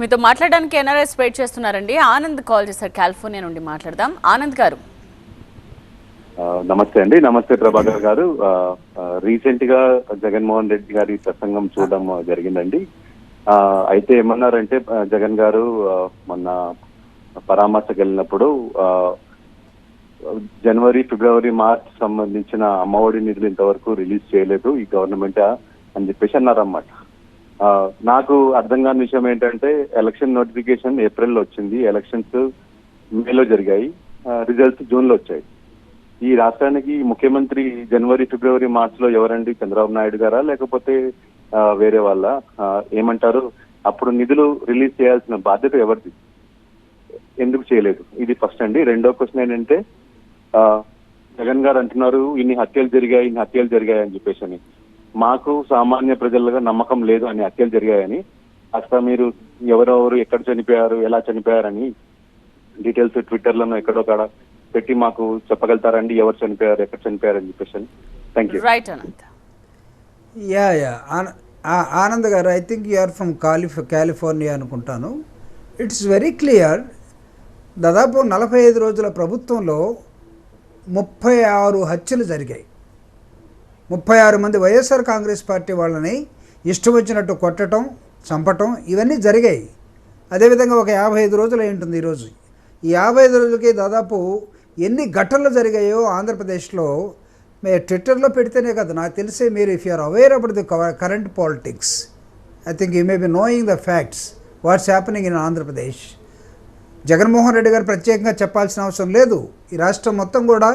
మీతో మాట్లాడడానికి NRS wait చేస్తున్నారండి. ఆనంద్ కాల్ చేశారు కాలిఫోర్నియా నుండి మాట్లాడదాం. ఆనంద్ గారు. నమస్తే అండి. నమస్తే ప్రభాకర్ గారు. రీసెంట్గా జగన్మోహన్ రెడ్డి గారి ప్రసంగం చూడడం జరిగిందండి. అయితే ఏమన్నారంటే జగన్ గారు మొన్న పరామర్శకు వెళ్ళినప్పుడు జనవరి ఫిబ్రవరి మార్చ్ సంబంధించిన అమ్మఒడి నిధులు ఇంతవరకు రిలీజ్ చేయలేదు ఈ గవర్నమెంట్ అని చెప్పేసి అన్నారన్నమాట. నాకు అర్థం కాని విషయం ఏంటంటే ఎలక్షన్ నోటిఫికేషన్ ఏప్రిల్లో వచ్చింది. ఎలక్షన్స్ మేలో జరిగాయి. రిజల్ట్స్ జూన్లో వచ్చాయి. ఈ రాష్ట్రానికి ముఖ్యమంత్రి జనవరి ఫిబ్రవరి మార్చ్లో ఎవరండి? చంద్రబాబు నాయుడు గారా? లేకపోతే వేరే వాళ్ళ? ఏమంటారు? అప్పుడు నిధులు రిలీజ్ చేయాల్సిన బాధ్యత ఎవరిది? ఎందుకు చేయలేదు? ఇది ఫస్ట్ అండి. రెండో క్వశ్చన్ ఏంటంటే ఆ, జగన్ గారు అంటున్నారు ఇన్ని హత్యలు జరిగాయి ఇన్ని హత్యలు జరిగాయి అని చెప్పేసి అని. మాకు సామాన్య ప్రజలుగా నమ్మకం లేదు అని హత్యలు జరిగాయని అసలు మీరు ఎవరెవరు ఎక్కడ చనిపోయారు ఎలా చనిపోయారని డీటెయిల్స్ ట్విట్టర్లను ఎక్కడో కాడ పెట్టి మాకు చెప్పగలుగుతారండి ఎవరు చనిపోయారు ఎక్కడ చనిపోయారు అని. చెప్పేసి thank you right Anant yeah yeah Anand గారు I think you are from Calif California అనుకుంటాను. ఇట్స్ వెరీ క్లియర్ దాదాపు నలభై ఐదు రోజుల ప్రభుత్వంలో ముప్పై ఆరు హత్యలు జరిగాయి. ముప్పై ఆరు మంది వైఎస్ఆర్ కాంగ్రెస్ పార్టీ వాళ్ళని ఇష్టం వచ్చినట్టు కొట్టడం చంపటం ఇవన్నీ జరిగాయి. అదేవిధంగా ఒక యాభై ఐదు రోజులు అయి ఉంటుంది ఈరోజు. ఈ యాభై ఐదు రోజులకి దాదాపు ఎన్ని ఘటనలు జరిగాయో ఆంధ్రప్రదేశ్లో మీరు ట్విట్టర్లో పెడితేనే కదా. నాకు తెలిసే మీరు if you are aware about the current politics I think you may be knowing the facts what's happening in Andhra Pradesh Jaganmohan Reddy గారు ప్రత్యేకంగా చెప్పాల్సిన అవసరం లేదు. ఈ రాష్ట్రం మొత్తం కూడా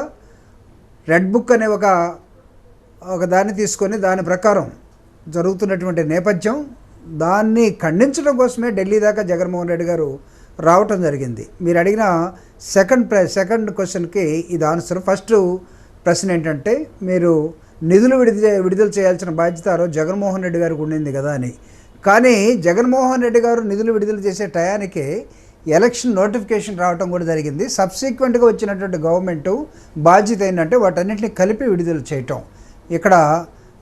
రెడ్ బుక్ అనే ఒక ఒక దాన్ని తీసుకొని దాని ప్రకారం జరుగుతున్నటువంటి నేపథ్యం దాన్ని ఖండించడం కోసమే ఢిల్లీ దాకా జగన్మోహన్ రెడ్డి గారు రావటం జరిగింది. మీరు అడిగిన సెకండ్ ప్ర సెకండ్ క్వశ్చన్కి ఇది ఆన్సర్ ఫస్ట్ ప్రశ్న ఏంటంటే మీరు నిధులు విడుదల విడుదల చేయాల్సిన బాధ్యత జగన్మోహన్ రెడ్డి గారికి ఉండింది కదా అని. కానీ జగన్మోహన్ రెడ్డి గారు నిధులు విడుదల చేసే టయానికి ఎలక్షన్ నోటిఫికేషన్ రావడం కూడా జరిగింది. సబ్సిక్వెంట్గా వచ్చినటువంటి గవర్నమెంట్ బాధ్యత ఏంటంటే వాటన్నింటినీ కలిపి విడుదల చేయటం. ఇక్కడ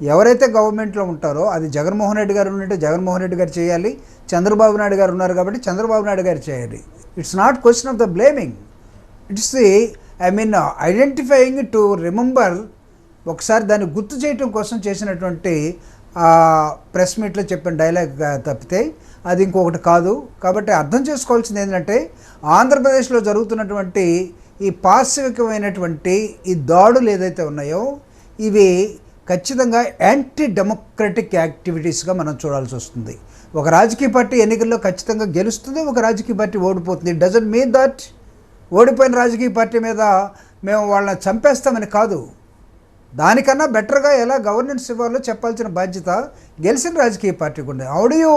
ఎవరైతే గవర్నమెంట్లో ఉంటారో అది జగన్మోహన్ రెడ్డి గారు ఉన్నట్టు జగన్మోహన్ రెడ్డి గారు చేయాలి చంద్రబాబు నాయుడు గారు ఉన్నారు కాబట్టి చంద్రబాబు నాయుడు గారు చేయాలి. It's not question of the blaming it's the I mean identifying to remember ఒకసారి దాన్ని గుర్తు చేయటం కోసం చేసినటువంటి ప్రెస్ మీట్లో చెప్పిన డైలాగ్ తప్పితే అది ఇంకొకటి కాదు. కాబట్టి అర్థం చేసుకోవాల్సింది ఏంటంటే ఆంధ్రప్రదేశ్లో జరుగుతున్నటువంటి ఈ పాశ్వికమైనటువంటి ఈ దాడులు ఏదైతే ఉన్నాయో ఇవి ఖచ్చితంగా యాంటీ డెమోక్రటిక్ యాక్టివిటీస్గా మనం చూడాల్సి వస్తుంది. ఒక రాజకీయ పార్టీ ఎన్నికల్లో ఖచ్చితంగా గెలుస్తుంది ఒక రాజకీయ పార్టీ ఓడిపోతుంది. డజంట్ మీన్ దట్ ఓడిపోయిన రాజకీయ పార్టీ మీద మేము వాళ్ళని చంపేస్తామని కాదు. దానికన్నా బెటర్గా ఎలా గవర్నెన్స్ ఇవ్వాలో చెప్పాల్సిన బాధ్యత గెలిచిన రాజకీయ పార్టీకి ఉంది ఆడియో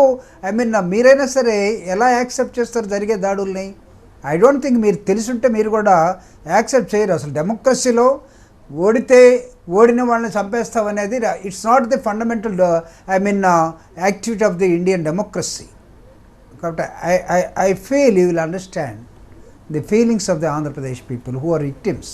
ఐ మీన్ మీరైనా సరే ఎలా యాక్సెప్ట్ చేస్తారు జరిగే దాడుల్ని? ఐ డోంట్ థింక్ మీరు తెలుసుంటే మీరు కూడా యాక్సెప్ట్ చేయరు. అసలు డెమోక్రసీలో ఓడితే ఓడిన వాళ్ళని చంపేస్తామనేది it's not the fundamental I mean activity of the Indian democracy కాబట్టి I I I feel you will understand the feelings of the Andhra Pradesh people who are victims